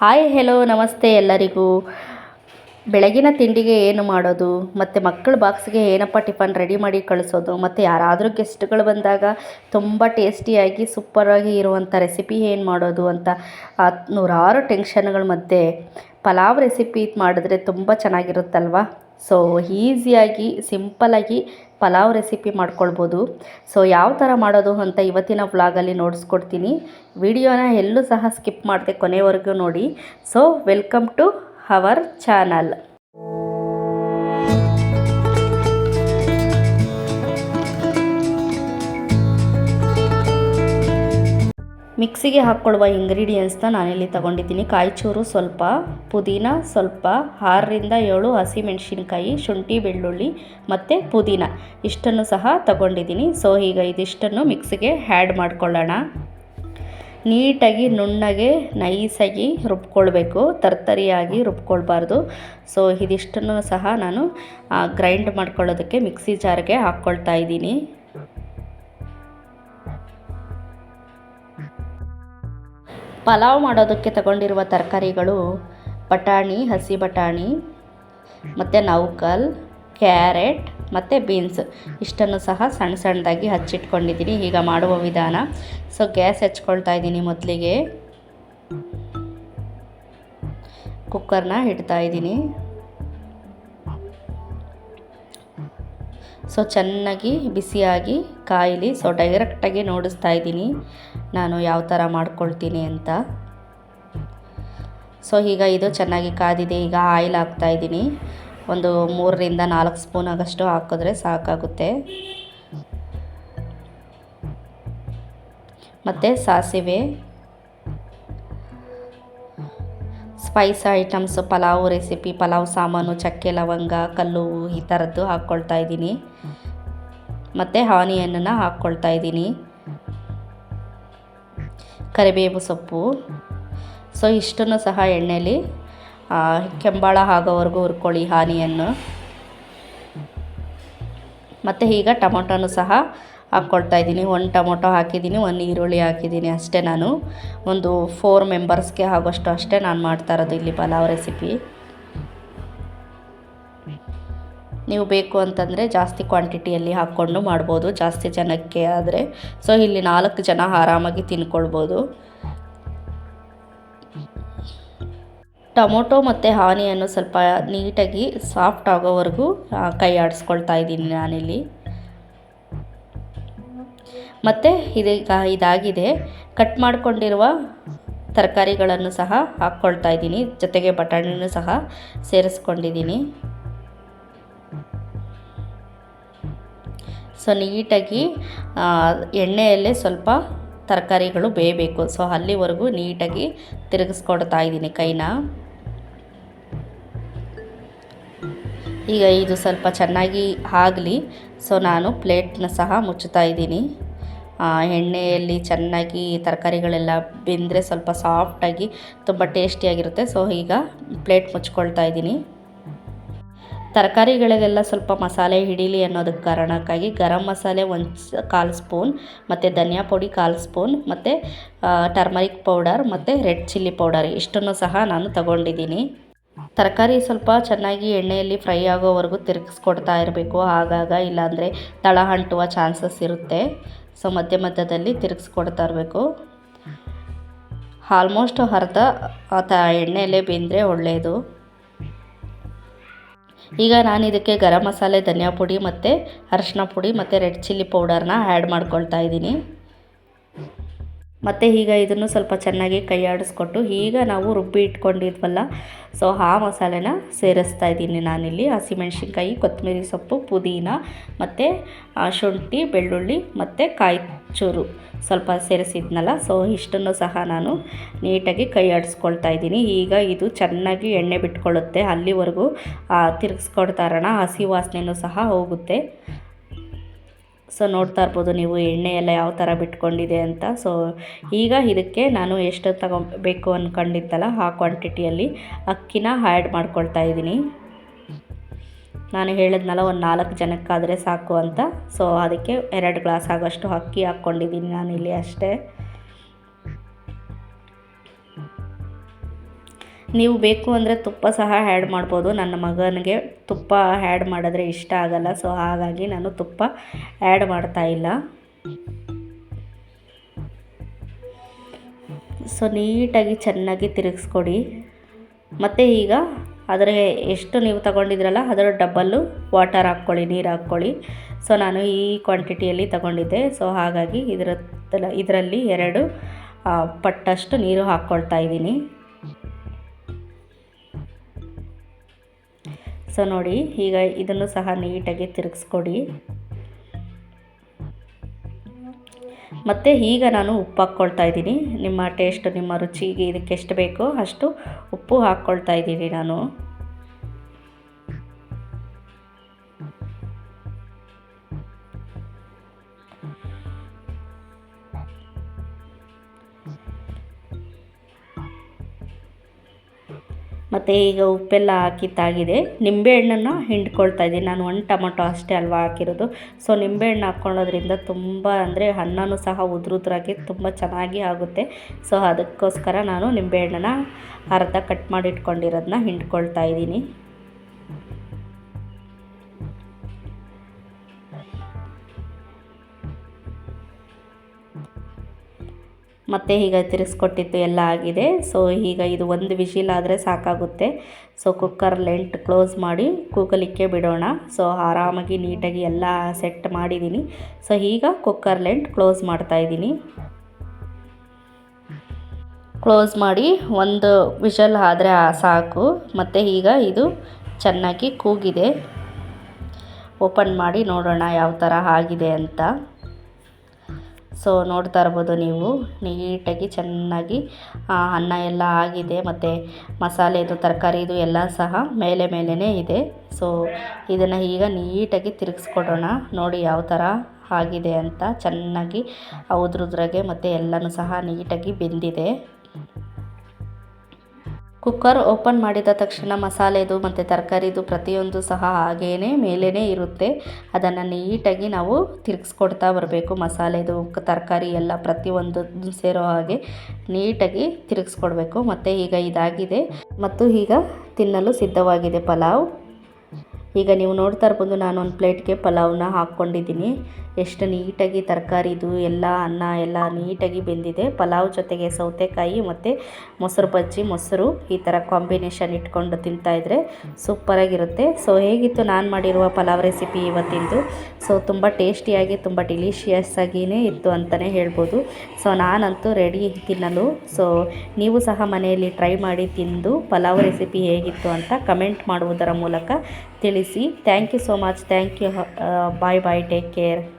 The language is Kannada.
ಹಾಯ್ ಹೆಲೋ ನಮಸ್ತೆ ಎಲ್ಲರಿಗೂ. ಬೆಳಗಿನ ತಿಂಡಿಗೆ ಏನು ಮಾಡೋದು? ಮತ್ತು ಮಕ್ಕಳ ಬಾಕ್ಸ್ಗೆ ಏನಪ್ಪ ಟಿಫನ್ ರೆಡಿ ಮಾಡಿ ಕಳಿಸೋದು? ಮತ್ತು ಯಾರಾದರೂ ಗೆಸ್ಟ್ಗಳು ಬಂದಾಗ ತುಂಬ ಟೇಸ್ಟಿಯಾಗಿ ಸೂಪರಾಗಿ ಇರುವಂಥ ರೆಸಿಪಿ ಏನು ಮಾಡೋದು ಅಂತ ನೂರಾರು ಟೆನ್ಷನ್ಗಳ ಮಧ್ಯೆ ಪಲಾವ್ ರೆಸಿಪಿ ಮಾಡಿದ್ರೆ ತುಂಬ ಚೆನ್ನಾಗಿರುತ್ತಲ್ವ? ಸೊ ಈಸಿಯಾಗಿ ಸಿಂಪಲಾಗಿ ಪಲಾವ್ ರೆಸಿಪಿ ಮಾಡ್ಕೊಳ್ಬೋದು. ಸೊ ಯಾವ ಥರ ಮಾಡೋದು ಅಂತ ಇವತ್ತಿನ ವ್ಲಾಗಲ್ಲಿ ನೋಡಿಸ್ಕೊಡ್ತೀನಿ. ವಿಡಿಯೋನ ಎಲ್ಲೂ ಸಹ ಸ್ಕಿಪ್ ಮಾಡದೆ ಕೊನೆವರೆಗೂ ನೋಡಿ. So welcome to our channel ಮಿಕ್ಸಿಗೆ ಹಾಕ್ಕೊಳ್ಳುವ ಇಂಗ್ರೀಡಿಯೆಂಟ್ಸ್ನ ನಾನಿಲ್ಲಿ ತಗೊಂಡಿದ್ದೀನಿ. ಕಾಯಿಚೂರು ಸ್ವಲ್ಪ, ಪುದೀನ ಸ್ವಲ್ಪ, ಆರರಿಂದ ಏಳು ಹಸಿಮೆಣಸಿನ್ಕಾಯಿ, ಶುಂಠಿ ಬೆಳ್ಳುಳ್ಳಿ ಮತ್ತು ಪುದೀನ. ಇಷ್ಟನ್ನು ಸಹ ತಗೊಂಡಿದ್ದೀನಿ. ಸೊ ಈಗ ಇದಿಷ್ಟನ್ನು ಮಿಕ್ಸಿಗೆ ಹ್ಯಾಡ್ ಮಾಡ್ಕೊಳ್ಳೋಣ. ನೀಟಾಗಿ ನುಣ್ಣಗೆ ನೈಸಾಗಿ ರುಬ್ಕೊಳ್ಬೇಕು. ತರ್ತರಿಯಾಗಿ ರುಬ್ಕೊಳ್ಬಾರ್ದು. ಸೊ ಇದಿಷ್ಟನ್ನು ಸಹ ನಾನು ಗ್ರೈಂಡ್ ಮಾಡ್ಕೊಳ್ಳೋದಕ್ಕೆ ಮಿಕ್ಸಿ ಜಾರ್ಗೆ ಹಾಕ್ಕೊಳ್ತಾ ಇದ್ದೀನಿ. ಪಲಾವ್ ಮಾಡೋದಕ್ಕೆ ತಗೊಂಡಿರುವ ತರಕಾರಿಗಳು ಬಟಾಣಿ, ಹಸಿ ಬಟಾಣಿ, ಮತ್ತು ನೌಕಲ್, ಕ್ಯಾರೆಟ್, ಮತ್ತು ಬೀನ್ಸ್. ಇಷ್ಟನ್ನು ಸಹ ಸಣ್ಣ ಸಣ್ಣದಾಗಿ ಹಚ್ಚಿಟ್ಕೊಂಡಿದ್ದೀನಿ ಈಗ ಮಾಡುವ ವಿಧಾನ. ಸೊ ಗ್ಯಾಸ್ ಹಚ್ಕೊಳ್ತಾ ಇದ್ದೀನಿ ಮೊದಲಿಗೆ. ಕುಕ್ಕರ್ನ ಇಡ್ತಾ ಇದ್ದೀನಿ. ಸೊ ಚೆನ್ನಾಗಿ ಬಿಸಿಯಾಗಿ ಕಾಯಿಲಿ. ಸೊ ಡೈರೆಕ್ಟಾಗಿ ನೋಡಿಸ್ತಾ ಇದ್ದೀನಿ. ನಾನು ಯಾವ ಥರ ಮಾಡ್ಕೊಳ್ತೀನಿ ಅಂತ. ಸೊ ಈಗ ಇದು ಚೆನ್ನಾಗಿ ಕಾದಿದೆ. ಈಗ ಆಯಿಲ್ ಹಾಕ್ತಾಯಿದ್ದೀನಿ ಒಂದು ಮೂರರಿಂದ ನಾಲ್ಕು ಸ್ಪೂನ್ ಆಗಷ್ಟು ಹಾಕಿದ್ರೆ ಸಾಕಾಗುತ್ತೆ. ಮತ್ತು ಸಾಸಿವೆ. Spice items pulao recipe pulao ಸಾಮಾನು, ಚಕ್ಕೆ ಲವಂಗ, ಕಲ್ಲು, ಈ ಥರದ್ದು ಹಾಕ್ಕೊಳ್ತಾ ಇದ್ದೀನಿ. ಮತ್ತು ಹಾನಿಯನ್ನು ಹಾಕ್ಕೊಳ್ತಾ ಇದ್ದೀನಿ. ಕರಿಬೇವು ಸೊಪ್ಪು. ಸೊ, ಇಷ್ಟನ್ನು ಸಹ ಎಣ್ಣೆಯಲ್ಲಿ ಕೆಂಬಾಳ ಆಗೋವರೆಗೂ ಹುರ್ಕೊಳ್ಳಿ ಹಾನಿಯನ್ನು. ಮತ್ತು ಈಗ ಟೊಮೊಟೊನು ಸಹ ಹಾಕ್ಕೊಳ್ತಾ ಇದ್ದೀನಿ. ಒಂದು ಟೊಮೊಟೊ ಹಾಕಿದ್ದೀನಿ, ಒಂದು ಈರುಳ್ಳಿ ಹಾಕಿದ್ದೀನಿ ಅಷ್ಟೇ ನಾನು. ಒಂದು ಫೋರ್ ಮೆಂಬರ್ಸ್ಗೆ ಆಗೋಷ್ಟು ಅಷ್ಟೇ ನಾನು ಮಾಡ್ತಾ ಇರೋದು ಇಲ್ಲಿ ಪಲಾವ್ ರೆಸಿಪಿ ನೀವು ಬೇಕು ಅಂತಂದರೆ ಜಾಸ್ತಿ ಕ್ವಾಂಟಿಟಿಯಲ್ಲಿ ಹಾಕ್ಕೊಂಡು ಮಾಡ್ಬೋದು, ಜಾಸ್ತಿ ಜನಕ್ಕೆ ಆದರೆ. ಸೊ ಇಲ್ಲಿ ನಾಲ್ಕು ಜನ ಆರಾಮಾಗಿ ತಿನ್ಕೊಳ್ಬೋದು. ಟೊಮೊಟೊ ಮತ್ತು ಹಾನಿಯನ್ನು ಸ್ವಲ್ಪ ನೀಟಾಗಿ ಸಾಫ್ಟ್ ಆಗೋವರೆಗೂ ಕೈ ಆಡಿಸ್ಕೊಳ್ತಾ ಇದ್ದೀನಿ ನಾನಿಲ್ಲಿ. ಮತ್ತು ಇದೀಗ ಇದಾಗಿದೆ. ಕಟ್ ಮಾಡಿಕೊಂಡಿರುವ ತರಕಾರಿಗಳನ್ನು ಸಹ ಹಾಕ್ಕೊಳ್ತಾ ಇದ್ದೀನಿ. ಜೊತೆಗೆ ಬಟಾಣಿನೂ ಸಹ ಸೇರಿಸ್ಕೊಂಡಿದ್ದೀನಿ. ಸೊ ನೀಟಾಗಿ ಎಣ್ಣೆಯಲ್ಲೇ ಸ್ವಲ್ಪ ತರಕಾರಿಗಳು ಬೇಯಬೇಕು. ಸೊ ಅಲ್ಲಿವರೆಗೂ ನೀಟಾಗಿ ತಿರುಗಿಸ್ಕೊಡ್ತಾ ಇದ್ದೀನಿ ಕೈನ. ಈಗ ಇದು ಸ್ವಲ್ಪ ಚೆನ್ನಾಗಿ ಆಗಲಿ. ಸೊ ನಾನು ಪ್ಲೇಟ್ನ ಸಹ ಮುಚ್ಚುತ್ತಾ ಇದ್ದೀನಿ. ಎಣ್ಣೆಯಲ್ಲಿ ಚೆನ್ನಾಗಿ ತರಕಾರಿಗಳೆಲ್ಲ ಬೆಂದರೆ ಸ್ವಲ್ಪ ಸಾಫ್ಟಾಗಿ ತುಂಬ ಟೇಸ್ಟಿಯಾಗಿರುತ್ತೆ. ಸೊ ಈಗ ಪ್ಲೇಟ್ ಮುಚ್ಕೊಳ್ತಾ ಇದ್ದೀನಿ. ತರಕಾರಿಗಳಿಗೆಲ್ಲ ಸ್ವಲ್ಪ ಮಸಾಲೆ ಹಿಡೀಲಿ ಅನ್ನೋದಕ್ಕೆ ಕಾರಣಕ್ಕಾಗಿ ಗರಂ ಮಸಾಲೆ ಒಂದು ಕಾಲು ಸ್ಪೂನ್, ಮತ್ತು ಧನಿಯಾ ಪುಡಿ ಕಾಲು ಸ್ಪೂನ್, ಮತ್ತು ಟರ್ಮರಿಕ್ ಪೌಡರ್, ಮತ್ತು ರೆಡ್ ಚಿಲ್ಲಿ ಪೌಡರ್ ಇಷ್ಟನ್ನು ಸಹ ನಾನು ತಗೊಂಡಿದ್ದೀನಿ. ತರಕಾರಿ ಸ್ವಲ್ಪ ಚೆನ್ನಾಗಿ ಎಣ್ಣೆಯಲ್ಲಿ ಫ್ರೈ ಆಗೋವರೆಗೂ ತಿರುಗಿಸ್ಕೊಡ್ತಾ ಇರಬೇಕು. ಆಗಾಗ ಇಲ್ಲಾಂದರೆ ತಳ ಅಂಟುವ ಚಾನ್ಸಸ್ ಇರುತ್ತೆ. ಸೊ, ಮಧ್ಯ ಮಧ್ಯದಲ್ಲಿ ತಿರುಗಿಸ್ಕೊಡ್ತಾ ಇರಬೇಕು. ಆಲ್ಮೋಸ್ಟ್ ಅರ್ಧ ತ, ಎಣ್ಣೆಯಲ್ಲೇ ಬೆಂದರೆ ಒಳ್ಳೆಯದು ಈಗ ನಾನು ಇದಕ್ಕೆ ಗರಂ ಮಸಾಲೆ, ಧನಿಯಾ ಪುಡಿ ಮತ್ತು ಅರಶಿನ ಪುಡಿ ಮತ್ತು ರೆಡ್ ಚಿಲ್ಲಿ ಪೌಡರನ್ನ ಆ್ಯಡ್ ಮಾಡ್ಕೊಳ್ತಾ ಇದ್ದೀನಿ. ಮತ್ತು ಈಗ ಇದನ್ನು ಸ್ವಲ್ಪ ಚೆನ್ನಾಗಿ ಕೈ ಆಡಿಸ್ಕೊಟ್ಟು ಈಗ ನಾವು ರುಬ್ಬಿ ಇಟ್ಕೊಂಡಿದ್ವಲ್ಲ ಸೊ ಆ ಮಸಾಲೆನ ಸೇರಿಸ್ತಾ ಇದ್ದೀನಿ ನಾನಿಲ್ಲಿ. ಹಸಿಮೆಣ್ಸಿನ್ಕಾಯಿ, ಕೊತ್ತಂಬರಿ ಸೊಪ್ಪು, ಪುದೀನ ಮತ್ತು ಶುಂಠಿ, ಬೆಳ್ಳುಳ್ಳಿ ಮತ್ತು ಕಾಯಿ ಚೂರು ಸ್ವಲ್ಪ ಸೇರಿಸಿದ್ನಲ್ಲ ಸೊ ಇಷ್ಟನ್ನು ಸಹ ನಾನು ನೀಟಾಗಿ ಕೈ ಆಡಿಸ್ಕೊಳ್ತಾ ಇದ್ದೀನಿ. ಈಗ ಇದು ಚೆನ್ನಾಗಿ ಎಣ್ಣೆ ಬಿಟ್ಕೊಳ್ಳುತ್ತೆ, ಅಲ್ಲಿವರೆಗೂ ತಿರುಗಿಸ್ಕೊಡ್ತಾರಣ ಹಸಿ ವಾಸನೆಯೂ ಸಹ ಹೋಗುತ್ತೆ. ಸೊ ನೋಡ್ತಾ ಇರ್ಬೋದು ನೀವು ಎಣ್ಣೆ ಎಲ್ಲ ಯಾವ ಥರ ಬಿಟ್ಕೊಂಡಿದೆ ಅಂತ. ಸೊ ಈಗ ಇದಕ್ಕೆ ನಾನು ಎಷ್ಟು ತಗೊಬೇಕು ಅಂದ್ಕೊಂಡಿದ್ದಲ್ಲ ಆ ಕ್ವಾಂಟಿಟಿಯಲ್ಲಿ ಅಕ್ಕಿನ ಆ್ಯಡ್ ಮಾಡ್ಕೊಳ್ತಾ ಇದ್ದೀನಿ. ನಾನು ಹೇಳಿದ್ನಲ್ಲ ಒಂದು ನಾಲ್ಕು ಜನಕ್ಕಾದರೆ ಸಾಕು ಅಂತ. ಸೊ ಅದಕ್ಕೆ ಎರಡು ಗ್ಲಾಸ್ ಆಗೋಷ್ಟು ಅಕ್ಕಿ ಹಾಕ್ಕೊಂಡಿದ್ದೀನಿ ಇಲ್ಲಿ ಅಷ್ಟೇ. ನೀವು ಬೇಕು ಅಂದರೆ ತುಪ್ಪ ಸಹ ಆ್ಯಡ್ ಮಾಡ್ಬೋದು. ನನ್ನ ಮಗನಿಗೆ ತುಪ್ಪ ಆ್ಯಡ್ ಮಾಡಿದ್ರೆ ಇಷ್ಟ ಆಗಲ್ಲ ಸೊ ಹಾಗಾಗಿ ನಾನು ತುಪ್ಪ ಆ್ಯಡ್ ಮಾಡ್ತಾ ಇಲ್ಲ. ಸೊ ನೀಟಾಗಿ ಚೆನ್ನಾಗಿ ತಿರುಗಿಸ್ಕೊಡಿ. ಮತ್ತು ಈಗ ಅದರ ಎಷ್ಟು ನೀವು ತಗೊಂಡಿದ್ರಲ್ಲ, ಅದರ ಡಬ್ಬಲ್ಲು ವಾಟರ್ ಹಾಕ್ಕೊಳ್ಳಿ, ನೀರು ಹಾಕ್ಕೊಳ್ಳಿ. ಸೊ ನಾನು ಈ ಕ್ವಾಂಟಿಟಿಯಲ್ಲಿ ತಗೊಂಡಿದ್ದೆ. ಸೊ ಹಾಗಾಗಿ ಇದರ ಇದರಲ್ಲಿ ಎರಡು ಪಟ್ಟಷ್ಟು ನೀರು ಹಾಕ್ಕೊಳ್ತಾ ಇದ್ದೀನಿ. ಸೊ ನೋಡಿ, ಈಗ ಇದನ್ನು ಸಹ ನೀಟಾಗಿ ತಿರುಗಿಸ್ಕೊಡಿ. ಮತ್ತು ಈಗ ನಾನು ಉಪ್ಪು ಹಾಕ್ಕೊಳ್ತಾ ಇದ್ದೀನಿ. ನಿಮ್ಮ ಟೇಸ್ಟ್, ನಿಮ್ಮ ರುಚಿಗೆ ಇದಕ್ಕೆ ಎಷ್ಟು ಬೇಕೋ ಅಷ್ಟು ಉಪ್ಪು ಹಾಕ್ಕೊಳ್ತಾ ಇದ್ದೀನಿ ನಾನು. ಮತ್ತು ಈಗ ಉಪ್ಪೆಲ್ಲ ಹಾಕಿ ತಾಗಿದೆ. ನಿಂಬೆಹಣ್ಣನ್ನು ಹಿಂಡ್ಕೊಳ್ತಾ ಇದ್ದೀನಿ. ನಾನು ಒಂದು ಟೊಮೊಟೊ ಅಷ್ಟೇ ಅಲ್ವಾ ಹಾಕಿರೋದು. ಸೊ ನಿಂಬೆಹಣ್ಣು ಹಾಕ್ಕೊಳ್ಳೋದ್ರಿಂದ ತುಂಬ ಅಂದರೆ ಅನ್ನನೂ ಸಹ ಉದುರುದ್ರಾಗಿ ತುಂಬ ಚೆನ್ನಾಗಿ ಆಗುತ್ತೆ. ಸೊ ಅದಕ್ಕೋಸ್ಕರ ನಾನು ನಿಂಬೆಹಣ್ಣನ್ನು ಅರ್ಧ ಕಟ್ ಮಾಡಿ ಇಟ್ಕೊಂಡಿರೋದನ್ನ ಹಿಂಡ್ಕೊಳ್ತಾ ಇದ್ದೀನಿ. ಮತ್ತು ಈಗ ತಿರುಗಿಸ್ಕೊಟ್ಟಿದ್ದು ಎಲ್ಲ ಆಗಿದೆ. ಸೊ ಈಗ ಇದು ಒಂದು ವಿಶಿಲ್ ಆದರೆ ಸಾಕಾಗುತ್ತೆ. ಸೊ ಕುಕ್ಕರ್ ಲೆಂಟ್ ಕ್ಲೋಸ್ ಮಾಡಿ ಕೂಗಲಿಕ್ಕೆ ಬಿಡೋಣ. ಸೊ ಆರಾಮಾಗಿ ನೀಟಾಗಿ ಎಲ್ಲ ಸೆಟ್ ಮಾಡಿದ್ದೀನಿ ಸೊ ಈಗ ಕುಕ್ಕರ್ ಲೆಂಟ್ ಕ್ಲೋಸ್ ಮಾಡ್ತಾ ಇದ್ದೀನಿ. ಕ್ಲೋಸ್ ಮಾಡಿ ಒಂದು ವಿಷಲ್ ಆದರೆ ಸಾಕು. ಮತ್ತು ಈಗ ಇದು ಚೆನ್ನಾಗಿ ಕೂಗಿದೆ. ಓಪನ್ ಮಾಡಿ ನೋಡೋಣ ಯಾವ ಥರ ಆಗಿದೆ ಅಂತ. ಸೊ ನೋಡ್ತಾ ಇರ್ಬೋದು ನೀವು. ನೀಟಾಗಿ ಚೆನ್ನಾಗಿ ಅನ್ನ ಎಲ್ಲ ಆಗಿದೆ. ಮತ್ತು ಮಸಾಲೆದು, ತರಕಾರಿದು ಎಲ್ಲ ಸಹ ಮೇಲೆ ಮೇಲೇ ಇದೆ. ಸೊ ಇದನ್ನು ಈಗ ನೀಟಾಗಿ ತಿರುಗಿಸ್ಕೊಡೋಣ. ನೋಡಿ ಯಾವ ಥರ ಆಗಿದೆ ಅಂತ. ಚೆನ್ನಾಗಿ ಉದ್ರುದ್ರಾಗೆ ಮತ್ತು ಎಲ್ಲನೂ ಸಹ ನೀಟಾಗಿ ಬೆಂದಿದೆ. ಕುಕ್ಕರ್ ಓಪನ್ ಮಾಡಿದ ತಕ್ಷಣ ಮಸಾಲೆದು ಮತ್ತು ತರಕಾರಿದು ಪ್ರತಿಯೊಂದು ಸಹ ಹಾಗೇ ಮೇಲೇ ಇರುತ್ತೆ. ಅದನ್ನು ನೀಟಾಗಿ ನಾವು ತಿರುಗಿಸ್ಕೊಡ್ತಾ ಬರಬೇಕು. ಮಸಾಲೆದು, ತರಕಾರಿ ಎಲ್ಲ ಪ್ರತಿಯೊಂದು ಸೇರೋ ಹಾಗೆ ನೀಟಾಗಿ ತಿರುಗಿಸ್ಕೊಡ್ಬೇಕು. ಮತ್ತು ಈಗ ಇದಾಗಿದೆ. ಮತ್ತು ಈಗ ತಿನ್ನಲು ಸಿದ್ಧವಾಗಿದೆ ಪಲಾವ್. ಈಗ ನೀವು ನೋಡ್ತಾ ಇರ್ಬೋದು, ನಾನು ಒಂದು ಪ್ಲೇಟ್ಗೆ ಪಲಾವ್ನ ಹಾಕ್ಕೊಂಡಿದ್ದೀನಿ. ಎಷ್ಟು ನೀಟಾಗಿ ತರಕಾರಿದು, ಎಲ್ಲ ಅನ್ನ ಎಲ್ಲ ನೀಟಾಗಿ ಬೆಂದಿದೆ. ಪಲಾವ್ ಜೊತೆಗೆ ಸೌತೆಕಾಯಿ ಮತ್ತು ಮೊಸರು ಬಜ್ಜಿ, ಮೊಸರು ಈ ಥರ ಕಾಂಬಿನೇಷನ್ ಇಟ್ಕೊಂಡು ತಿಂತಾಯಿದ್ರೆ ಸೂಪರಾಗಿರುತ್ತೆ. ಸೊ ಹೇಗಿತ್ತು ನಾನು ಮಾಡಿರುವ ಪಲಾವ್ ರೆಸಿಪಿ ಇವತ್ತಿಂದು? ಸೊ ತುಂಬ ಟೇಸ್ಟಿಯಾಗಿ ತುಂಬ ಡಿಲಿಷಿಯಸ್ ಆಗಿಯೇ ಇತ್ತು ಅಂತಲೇ ಹೇಳ್ಬೋದು. ಸೊ ನಾನಂತೂ ರೆಡಿ ತಿನ್ನಲು. ಸೊ ನೀವು ಸಹ ಮನೆಯಲ್ಲಿ ಟ್ರೈ ಮಾಡಿ ತಿಂದು ಪಲಾವ್ ರೆಸಿಪಿ ಹೇಗಿತ್ತು ಅಂತ ಕಮೆಂಟ್ ಮಾಡುವುದರ ಮೂಲಕ ತಿಳಿಸಿ. thank you so much. Thank you bye bye take care.